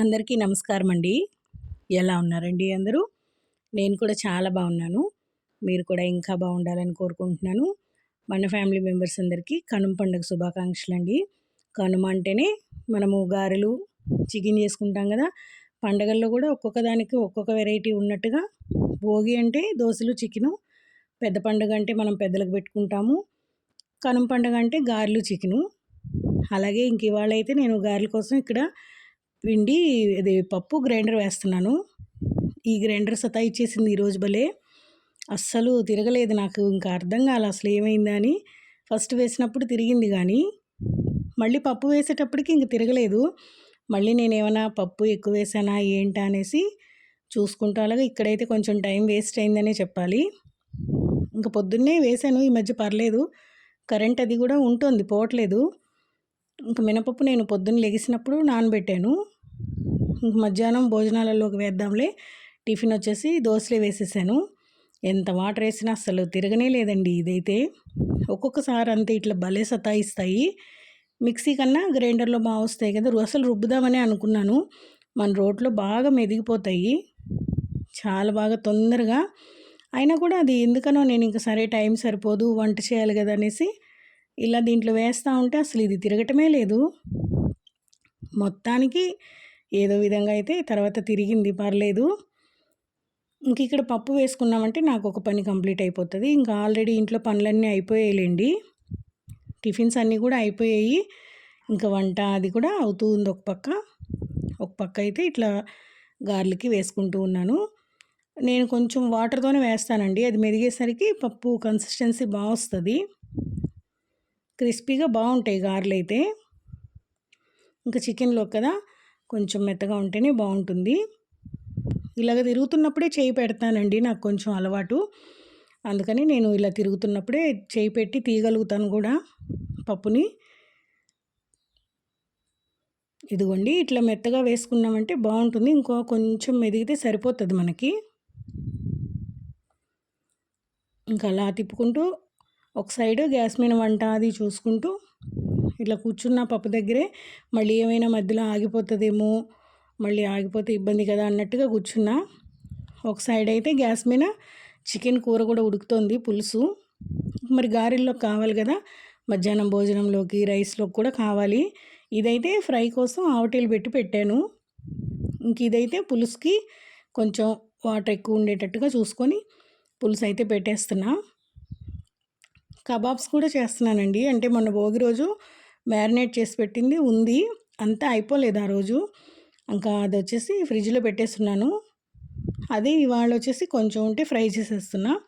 అందరికీ నమస్కారం అండి ఎలా ఉన్నారండి అందరూ? నేను కూడా చాలా బాగున్నాను. మీరు కూడా ఇంకా బాగుండాలని కోరుకుంటున్నాను. మన ఫ్యామిలీ మెంబర్స్ అందరికీ కనుమ పండుగ శుభాకాంక్షలు అండి కనుమ అంటేనే మనము గారెలు చికెన్ చేసుకుంటాం కదా. పండగల్లో కూడా ఒక్కొక్క దానికి ఒక్కొక్క వెరైటీ ఉన్నట్టుగా భోగి అంటే దోశలు చికెను. పెద్ద పండుగ అంటే మనం పెద్దలకు పెట్టుకుంటాము. కనుమ పండుగ అంటే గారెలు చికెను. అలాగే ఇంక ఇవాళ అయితే నేను గారెల కోసం ఇక్కడ పిండి ఇది పప్పు గ్రైండర్ వేస్తున్నాను. ఈ గ్రైండర్ సతా ఇచ్చేసింది ఈరోజు భలే. అస్సలు తిరగలేదు నాకు ఇంకా అర్థం కాలే అసలు ఏమైందని ఫస్ట్ వేసినప్పుడు తిరిగింది కానీ మళ్ళీ పప్పు వేసేటప్పటికి ఇంక తిరగలేదు. మళ్ళీ నేను ఏమైనా పప్పు ఎక్కువ వేసానా ఏంటా అనేసి చూసుకుంటా అలాగే ఇక్కడైతే కొంచెం టైం వేస్ట్ అయిందనే చెప్పాలి. ఇంకా పొద్దున్నే వేసాను ఈ మధ్య పర్లేదు. కరెంట్ అది కూడా ఉంటుంది పోవట్లేదు. ఇంకా మినపప్పు నేను పొద్దున్న లెగిసినప్పుడు నానబెట్టాను. మధ్యాహ్నం భోజనాలలోకి వేద్దాంలే. టిఫిన్ వచ్చేసి దోశలే వేసేసాను. ఎంత వాటర్ వేసినా అసలు తిరగనే లేదండి ఇదైతే. ఒక్కొక్కసారి అంతే ఇట్లా భలే సతాయిస్తాయి. మిక్సీ కన్నా గ్రైండర్లో బాగా వస్తాయి కదా అసలు రుబ్బుదామని అనుకున్నాను. మన రోట్లో బాగా మెదిగిపోతాయి. చాలా బాగా తొందరగా. అయినా కూడా అది ఎందుకనో నేను ఇంకా సరే టైం సరిపోదు వంట చేయాలి కదా అనేసి ఇలా దీంట్లో వేస్తూ ఉంటే అసలు ఇది తిరగటమే లేదు. మొత్తానికి ఏదో విధంగా అయితే తర్వాత తిరిగింది పర్లేదు. ఇంక ఇక్కడ పప్పు వేసుకున్నామంటే నాకు ఒక పని కంప్లీట్ అయిపోతుంది. ఇంకా ఆల్రెడీ ఇంట్లో పనులన్నీ అయిపోయాయిలేండి. టిఫిన్స్ అన్నీ కూడా అయిపోయాయి. ఇంకా వంట అది కూడా అవుతూ ఉంది ఒక పక్క. ఒక పక్క అయితే ఇట్లా గార్లకి వేసుకుంటూ ఉన్నాను. నేను కొంచెం వాటర్తోనే వేస్తానండి. అది మెరిగేసరికి పప్పు కన్సిస్టెన్సీ బాగా వస్తుంది. క్రిస్పీగా బాగుంటాయి గారెలు అయితే. ఇంకా చికెన్లో కదా. కొంచెం మెత్తగా ఉంటేనే బాగుంటుంది. ఇలాగ తిరుగుతున్నప్పుడే చేయి పెడతానండి నాకు కొంచెం అలవాటు. అందుకని నేను ఇలా తిరుగుతున్నప్పుడే చేయి పెట్టి తీయగలుగుతాను కూడా పప్పుని. ఇదిగోండి ఇట్లా మెత్తగా వేసుకున్నామంటే బాగుంటుంది. ఇంకో కొంచెం మెదిగితే సరిపోతుంది మనకి. ఇంకా అలా తిప్పుకుంటూ ఒక సైడ్ గ్యాస్ మీద వంట అది చూసుకుంటూ ఇట్లా కూర్చున్న పప్పు దగ్గరే మళ్ళీ ఏమైనా మధ్యలో ఆగిపోతుందేమో మళ్ళీ ఆగిపోతే ఇబ్బంది కదా అన్నట్టుగా కూర్చున్నా. ఒక సైడ్ అయితే గ్యాస్ మీద చికెన్ కూర కూడా ఉడుకుతోంది పులుసు. మరి గారెల్లో కావాలి కదా మధ్యాహ్నం భోజనంలోకి రైస్లోకి కూడా కావాలి. ఇదైతే ఫ్రై కోసం ఆవటీలు పెట్టి పెట్టాను. ఇంక ఇదైతే పులుసుకి కొంచెం వాటర్ ఎక్కువ ఉండేటట్టుగా చూసుకొని పులుసు అయితే పెట్టేస్తున్నా. కబాబ్స్ కూడా చేస్తున్నానండి. అంటే మొన్న భోగి రోజు మ్యారినేట్ చేసి పెట్టింది ఉంది. అంతా అయిపోలేదు ఆ రోజు. ఇంకా అది వచ్చేసి ఫ్రిడ్జ్లో పెట్టేస్తున్నాను. అదే ఇవాళ వచ్చేసి కొంచెం ఉంటే ఫ్రై చేసేస్తున్నా.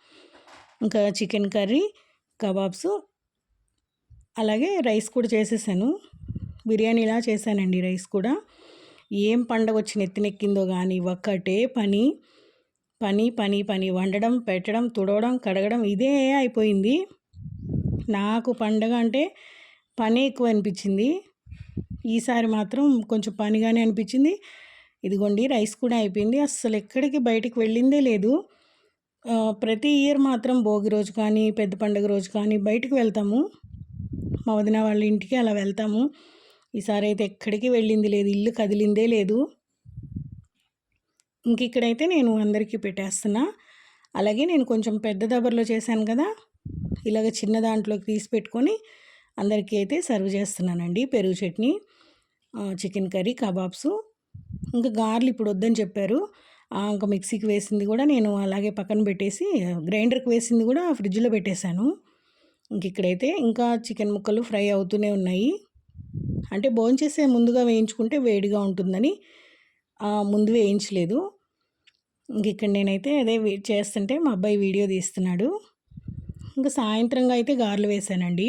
ఇంకా చికెన్ కర్రీ కబాబ్స్ అలాగే రైస్ కూడా చేసేసాను. బిర్యానీ ఇలా చేశానండి రైస్ కూడా. ఏం పండగ వచ్చి నెత్తినెక్కిందో కానీ ఒక్కటే పని. పని పని పని. వండడం పెట్టడం తుడవడం కడగడం ఇదే అయిపోయింది. నాకు పండగ అంటే పని ఎక్కువ అనిపించింది ఈసారి మాత్రం కొంచెం పనిగానే అనిపించింది. ఇదిగోండి రైస్ కూడా అయిపోయింది. అస్సలు ఎక్కడికి బయటికి వెళ్ళిందే లేదు. ప్రతి ఇయర్ మాత్రం భోగి రోజు కానీ పెద్ద పండుగ రోజు కానీ బయటకు వెళ్తాము. మా వదిన వాళ్ళ ఇంటికి అలా వెళ్తాము. ఈసారి అయితే ఎక్కడికి వెళ్ళింది లేదు. ఇల్లు కదిలిందే లేదు. ఇంక ఇక్కడైతే నేను అందరికీ పెట్టేస్తున్నా. అలాగే నేను కొంచెం పెద్ద దబర్లో చేశాను కదా. ఇలాగ చిన్న దాంట్లోకి తీసి పెట్టుకొని అందరికీ అయితే సర్వ్ చేస్తున్నానండి. పెరుగు చట్నీ చికెన్ కర్రీ కబాబ్స్. ఇంకా గార్లు ఇప్పుడు వద్దని చెప్పారు. ఇంకా మిక్సీకి వేసింది కూడా నేను అలాగే పక్కన పెట్టేసి గ్రైండర్కి వేసింది కూడా ఫ్రిడ్జ్లో పెట్టేశాను. ఇంక ఇక్కడైతే ఇంకా చికెన్ ముక్కలు ఫ్రై అవుతూనే ఉన్నాయి. అంటే భోంచేసే ముందుగా వేయించుకుంటే వేడిగా ఉంటుందని ముందు వేయించలేదు. ఇంక ఇక్కడ నేనైతే అదే చేస్తుంటే మా అబ్బాయి వీడియో తీస్తున్నాడు. ఇంకా సాయంత్రంగా అయితే గారెలు వేసానండి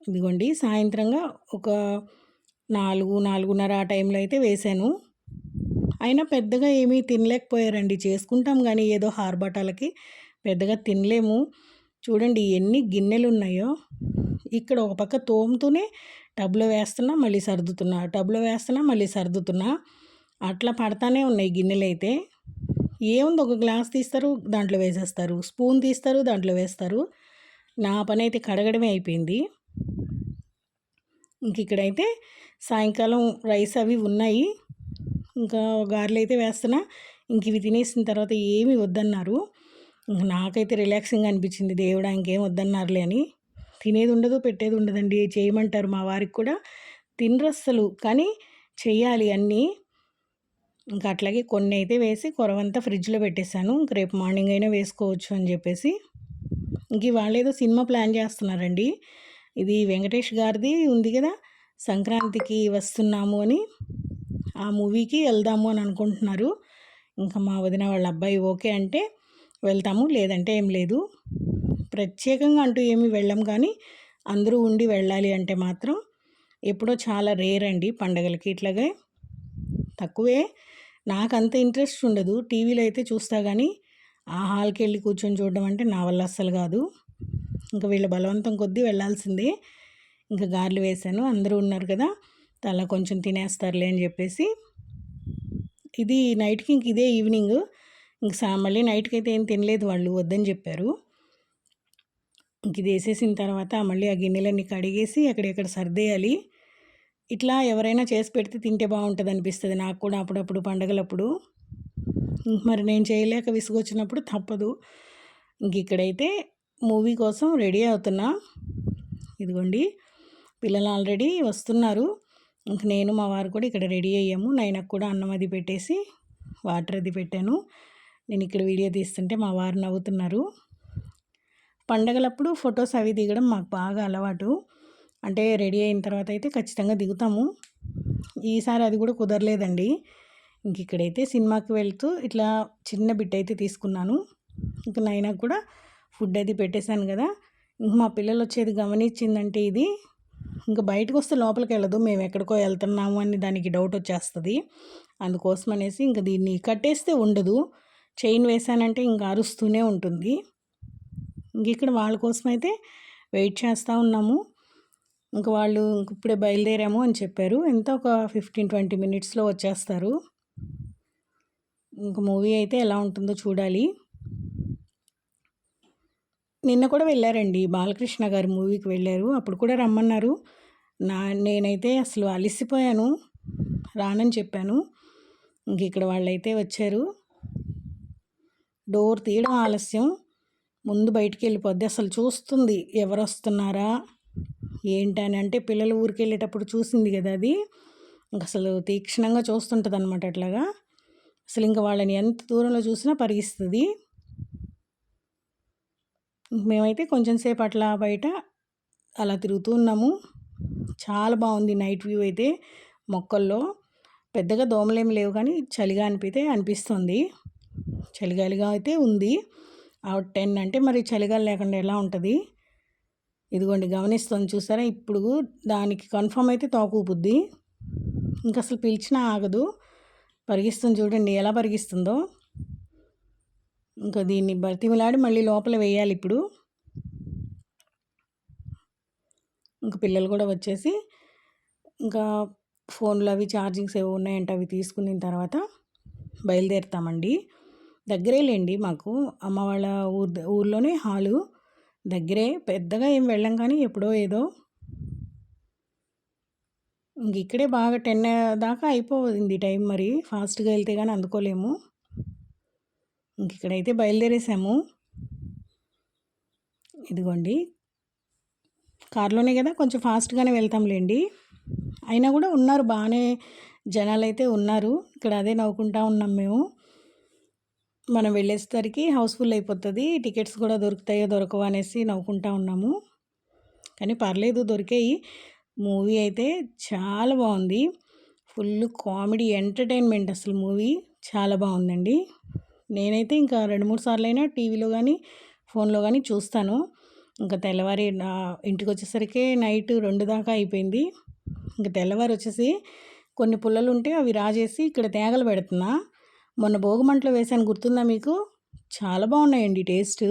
ఇదిగోండి సాయంత్రంగా ఒక నాలుగు నాలుగున్నర ఆ టైంలో అయితే వేశాను అయినా పెద్దగా ఏమీ తినలేకపోయారండి. చేసుకుంటాం కానీ ఏదో హార్బాటాలకి పెద్దగా తినలేము. చూడండి ఎన్ని గిన్నెలు ఉన్నాయో ఇక్కడ ఒక పక్క తోముతూనే టబ్లో వేస్తున్నా మళ్ళీ సర్దుతున్నా. టబ్లో వేస్తున్నా మళ్ళీ సర్దుతున్నా. అట్లా పడతానే ఉన్నాయి గిన్నెలు అయితే ఏముంది? ఒక గ్లాస్ తీస్తారు దాంట్లో వేసేస్తారు. స్పూన్ తీస్తారు దాంట్లో వేస్తారు. నా పని అయితే కడగడమే అయిపోయింది. ఇంక ఇక్కడైతే సాయంకాలం రైస్ అవి ఉన్నాయి. ఇంకా గారెలు అయితే వేస్తున్నా. ఇంక ఇవి తినేసిన తర్వాత ఏమి వద్దన్నారు. ఇంక నాకైతే రిలాక్సింగ్ అనిపించింది. దేవుడా ఇంకేం వద్దన్నారులే అని. తినేది ఉండదు పెట్టేది ఉండదండి. చేయమంటారు మా వారికి కూడా. తినరస్సలు కానీ చెయ్యాలి అన్నీ. ఇంకా అట్లాగే కొన్ని అయితే వేసి కొరవంతా ఫ్రిడ్జ్లో పెట్టేశాను. ఇంక రేపు మార్నింగ్ అయినా వేసుకోవచ్చు అని చెప్పేసి. ఇంక వాళ్ళు ఏదో సినిమా ప్లాన్ చేస్తున్నారండి. ఇది వెంకటేష్ గారిది ఉంది కదా సంక్రాంతికి వస్తున్నాము అని. ఆ మూవీకి వెళ్దాము అని అనుకుంటున్నారు. ఇంకా మా వదిన వాళ్ళ అబ్బాయి ఓకే అంటే వెళ్తాము లేదంటే ఏం లేదు. ప్రత్యేకంగా అంటూ ఏమి వెళ్ళం కానీ అందరూ ఉండి వెళ్ళాలి అంటే మాత్రం ఎప్పుడో చాలా రేర్ అండి పండగలకి ఇట్లాగే. తక్కువే. నాకు అంత ఇంట్రెస్ట్ ఉండదు. టీవీలో అయితే చూస్తా కానీ ఆ హాల్కి వెళ్ళి కూర్చొని చూడడం అంటే నా వల్ల అస్సలు కాదు. ఇంకా వీళ్ళ బలవంతం కొద్దీ వెళ్ళాల్సిందే. ఇంకా గార్లు వేశాను. అందరూ ఉన్నారు కదా అలా కొంచెం తినేస్తారులే అని చెప్పేసి. ఇది నైట్కి ఇంక ఇదే ఈవినింగ్. ఇంక సా మళ్ళీ నైట్కి అయితే ఏం తినలేదు వాళ్ళు వద్దని చెప్పారు. ఇంక ఇది వేసేసిన తర్వాత మళ్ళీ ఆ గిన్నెలన్నీ కడిగేసి అక్కడెక్కడ సర్దేయాలి. ఇట్లా ఎవరైనా చేసి పెడితే తింటే బాగుంటుంది అనిపిస్తుంది నాకు కూడా అప్పుడప్పుడు పండగలప్పుడు. మరి నేను చేయలేక విసుగొచ్చినప్పుడు తప్పదు. ఇంక ఇక్కడైతే మూవీ కోసం రెడీ అవుతున్నా. ఇదిగోండి పిల్లలు ఆల్రెడీ వస్తున్నారు. ఇంక నేను మా వారు కూడా ఇక్కడ రెడీ అయ్యాము. నైనకు కూడా అన్నం అది పెట్టేసి వాటర్ అది పెట్టాను. నేను ఇక్కడ వీడియో తీస్తుంటే మా వారు నవ్వుతున్నారు. పండగలప్పుడు ఫొటోస్ అవి దిగడం మాకు బాగా అలవాటు. అంటే రెడీ అయిన తర్వాత అయితే ఖచ్చితంగా దిగుతాము. ఈసారి అది కూడా కుదరలేదండి. ఇంక ఇక్కడైతే సినిమాకి వెళ్తూ ఇట్లా చిన్న బిట్ అయితే తీసుకున్నాను. ఇంక నైనా కూడా ఫుడ్ అది పెట్టేశాను కదా. ఇంక మా పిల్లలు వచ్చేది గమనించిందంటే ఇది ఇంకా బయటకు వస్తే లోపలికి వెళ్ళదు మేము ఎక్కడికో వెళ్తున్నాము అని దానికి డౌట్ వచ్చేస్తుంది. అందుకోసం అనేసి ఇంకా దీన్ని కట్టేస్తే ఉండదు. చైన్ వేసానంటే ఇంకా అరుస్తూనే ఉంటుంది. ఇంక ఇక్కడ వాళ్ళ కోసం అయితే వెయిట్ చేస్తూ ఉన్నాము. ఇంకా వాళ్ళు ఇప్పుడే బయలుదేరాము అని చెప్పారు. ఎంత? ఒక ఫిఫ్టీన్ ట్వంటీ మినిట్స్లో వచ్చేస్తారు. ఇంక మూవీ అయితే ఎలా ఉంటుందో చూడాలి. నిన్న కూడా వెళ్ళారండి. బాలకృష్ణ గారి మూవీకి వెళ్ళారు. అప్పుడు కూడా రమ్మన్నారు. నా నేనైతే అసలు అలసిపోయాను. రానని చెప్పాను. ఇంక ఇక్కడ వాళ్ళైతే వచ్చారు. డోర్ తీయడం ఆలస్యం. ముందు బయటికి వెళ్ళిపోద్ది. అసలు చూస్తుంది ఎవరు వస్తున్నారా ఏంటని అంటే పిల్లలు ఊరికి వెళ్ళేటప్పుడు చూసింది కదా అది. ఇంక అసలు తీక్షణంగా చూస్తుంటుంది అనమాట అట్లాగా. అసలు ఇంకా వాళ్ళని ఎంత దూరంలో చూసినా పరిగిస్తుంది మేమైతే కొంచెం సేపు అట్లా బయట అలా తిరుగుతూ ఉన్నాము. చాలా బాగుంది నైట్ వ్యూ అయితే మొక్కల్లో. పెద్దగా దోమలేం లేవు కానీ చలిగా అనిపితే అనిపిస్తుంది. చలిగాలిగా అయితే ఉంది. ఆ టెన్ అంటే మరి చలిగాలి లేకుండా ఎలా ఉంటుంది? ఇదిగోండి గమనిస్తుంది చూసారా? ఇప్పుడు దానికి కన్ఫర్మ్ అయితే తోకూపుద్ది ఇంకా అసలు పిలిచినా ఆగదు. పరిగిస్తుంది చూడండి ఎలా పరిగిస్తుందో. ఇంకా దీన్ని బతిమలాడి మళ్ళీ లోపల వేయాలి ఇప్పుడు. ఇంకా పిల్లలు కూడా వచ్చేసి ఇంకా ఫోన్లు అవి ఛార్జింగ్స్ ఏవో ఉన్నాయంటే అవి తీసుకున్న తర్వాత బయలుదేరుతామండి. దగ్గరే లేండి మాకు. అమ్మ వాళ్ళ ఊరు ఊర్లోనే హాలు. దగ్గరే. పెద్దగా ఏం వెళ్ళం కానీ ఎప్పుడో ఏదో. ఇంక ఇక్కడే బాగా టెన్ దాకా అయిపోయింది టైం మరి. ఫాస్ట్గా వెళ్తే కానీ అందుకోలేము. ఇంక ఇక్కడైతే బయలుదేరేసాము. ఇదిగోండి. కారులోనే కదా కొంచెం ఫాస్ట్గానే వెళ్తాంలేండి. అయినా కూడా ఉన్నారు బాగానే జనాలు అయితే ఉన్నారు. ఇక్కడ అదే నవ్వుకుంటా ఉన్నాం మేము. మనం వెళ్ళేసరికి హౌస్ఫుల్ అయిపోతుంది టికెట్స్ కూడా దొరుకుతాయో దొరకవు అనేసి నవ్వుకుంటా ఉన్నాము. కానీ పర్లేదు దొరికాయి. మూవీ అయితే చాలా బాగుంది. ఫుల్ కామెడీ ఎంటర్టైన్మెంట్ అసలు మూవీ. చాలా బాగుందండి. నేనైతే ఇంకా రెండు మూడు సార్లు అయినా టీవీలో కానీ ఫోన్లో కానీ చూస్తాను. ఇంకా తెల్లవారి ఇంటికి వచ్చేసరికి నైట్ రెండు దాకా అయిపోయింది. ఇంకా తెల్లవారు వచ్చేసి కొన్ని పుల్లలు ఉంటే అవి రాజేసి ఇక్కడ తేగలు పెడుతున్నా. మొన్న భోగమంటలో వేసాను గుర్తుందా మీకు? చాలా బాగున్నాయండి టేస్ట్.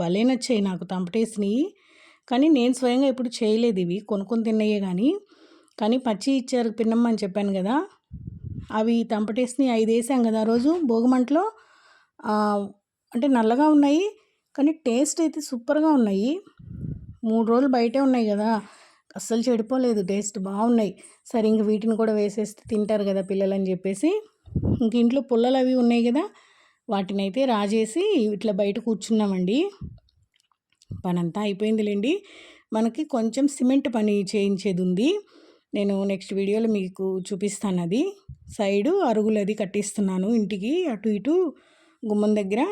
భలే నచ్చాయి నాకు తంపటేసినవి కానీ నేను స్వయంగా ఎప్పుడు చేయలేదు ఇవి కొనుక్కొని తిన్నయ్యే కానీ కానీ పచ్చి ఇచ్చారు పిన్నమ్మని చెప్పాను కదా. అవి తంపటేసిని ఐదు వేసాం కదా ఆ రోజు భోగమంటలో. అంటే నల్లగా ఉన్నాయి కానీ టేస్ట్ అయితే సూపర్గా ఉన్నాయి. మూడు రోజులు బయటే ఉన్నాయి కదా అస్సలు చెడిపోలేదు టేస్ట్ బాగున్నాయి. సరే ఇంక వీటిని కూడా వేసేస్తే తింటారు కదా పిల్లలని చెప్పేసి. ఇంక ఇంట్లో పుల్లలు అవి ఉన్నాయి కదా వాటిని అయితే రాజేసి ఇట్లా బయట కూర్చున్నామండి. పనంతా అయిపోయిందిలేండి. మనకి కొంచెం సిమెంట్ పని చేయించేది ఉంది నేను నెక్స్ట్ వీడియోలో మీకు చూపిస్తాను అది. సైడు అరుగులు అది కట్టిస్తున్నాను. ఇంటికి అటు ఇటు గుమ్మం దగ్గర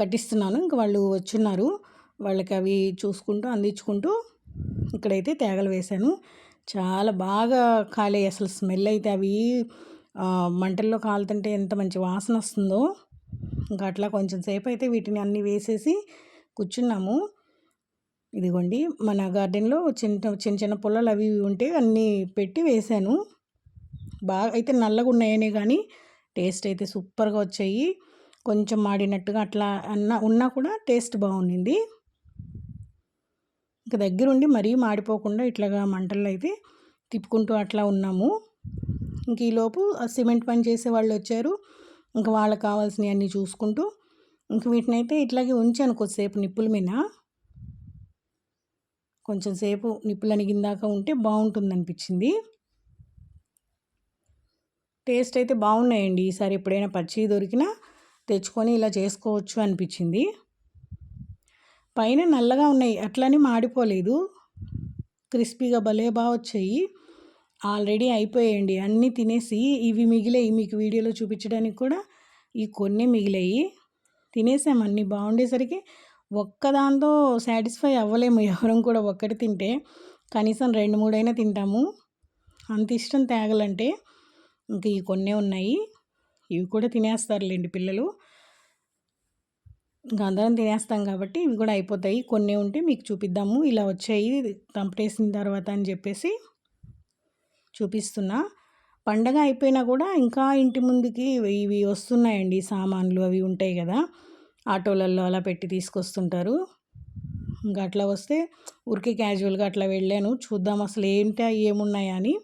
కట్టిస్తున్నాను. ఇంకా వాళ్ళు వచ్చున్నారు. వాళ్ళకి అవి చూసుకుంటూ అందించుకుంటూ ఇక్కడైతే తేగలు వేశాను. చాలా బాగా కాలే అసలు స్మెల్ అయితే అవి. మంటల్లో కాలుతుంటే ఎంత మంచి వాసన వస్తుందో. ఇంకా అట్లా కొంచెం సేపు అయితే వీటిని అన్నీ వేసేసి కూర్చున్నాము. ఇదిగోండి మన గార్డెన్లో చిన్న చిన్న చిన్న పొలాలు అవి ఉంటే అన్నీ పెట్టి వేశాను బాగా అయితే నల్లగా ఉన్నాయనే కానీ టేస్ట్ అయితే సూపర్గా వచ్చాయి. కొంచెం మాడినట్టుగా అట్లా అన్న ఉన్నా కూడా టేస్ట్ బాగుండింది. ఇంకా దగ్గరుండి మరీ మాడిపోకుండా ఇట్లాగా మంటల్లో అయితే తిప్పుకుంటూ అట్లా ఉన్నాము. ఇంక ఈలోపు సిమెంట్ పని చేసే వాళ్ళు వచ్చారు. ఇంకా వాళ్ళకి కావాల్సినవి అన్నీ చూసుకుంటూ ఇంక వీటినైతే ఇట్లాగే ఉంచాను కొద్దిసేపు నిప్పుల మీద. కొంచెం సేపు నిప్పులు అనిగిందాక ఉంటే బాగుంటుంది అనిపించింది టేస్ట్ అయితే బాగున్నాయండి. ఈసారి ఎప్పుడైనా పచ్చి దొరికినా తెచ్చుకొని ఇలా చేసుకోవచ్చు అనిపించింది. పైన నల్లగా ఉన్నాయి. అట్లని మాడిపోలేదు. క్రిస్పీగా భలే బాగా వచ్చాయి. ఆల్రెడీ అయిపోయాయండి. అన్నీ తినేసి ఇవి మిగిలాయి. మీకు వీడియోలో చూపించడానికి కూడా ఈ కొన్ని మిగిలాయి. తినేసాం అన్నీ. బాగుండేసరికి ఒక్కదాంతో సాటిస్ఫై అవ్వలేము. ఎవరం కూడా ఒక్కటి తింటే కనీసం రెండు మూడైనా తింటాము. అంత ఇష్టం తేగలంటే ఇంక ఈ కొన్నే ఉన్నాయి. ఇవి కూడా తినేస్తారులేండి పిల్లలు. ఇంకా అందరం తినేస్తాం కాబట్టి ఇవి కూడా అయిపోతాయి. కొన్ని ఉంటే మీకు చూపిద్దాము. ఇలా వచ్చాయి తంపటేసిన తర్వాత అని చెప్పేసి చూపిస్తున్నా. పండగ అయిపోయినా కూడా ఇంకా ఇంటి ముందుకి ఇవి వస్తున్నాయండి సామాన్లు అవి ఉంటాయి కదా. ఆటోలలో అలా పెట్టి తీసుకొస్తుంటారు. ఇంకా అట్లా వస్తే ఊరికే క్యాజువల్గా అట్లా వెళ్ళాను. చూద్దాం అసలు ఏంటా ఏమున్నాయా అని.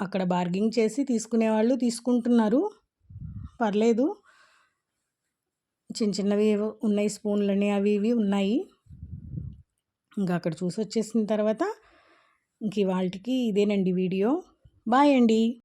అక్కడ బార్గింగ్ చేసి తీసుకునే వాళ్ళు తీసుకుంటున్నారు. పర్లేదు. చిన్న చిన్నవి ఉన్నాయి స్పూన్లని అవి ఇవి ఉన్నాయి. ఇంకా అక్కడ చూసి వచ్చేసిన తర్వాత ఇంక ఇవాళకి ఇదేనండి వీడియో. బాయ్ అండి.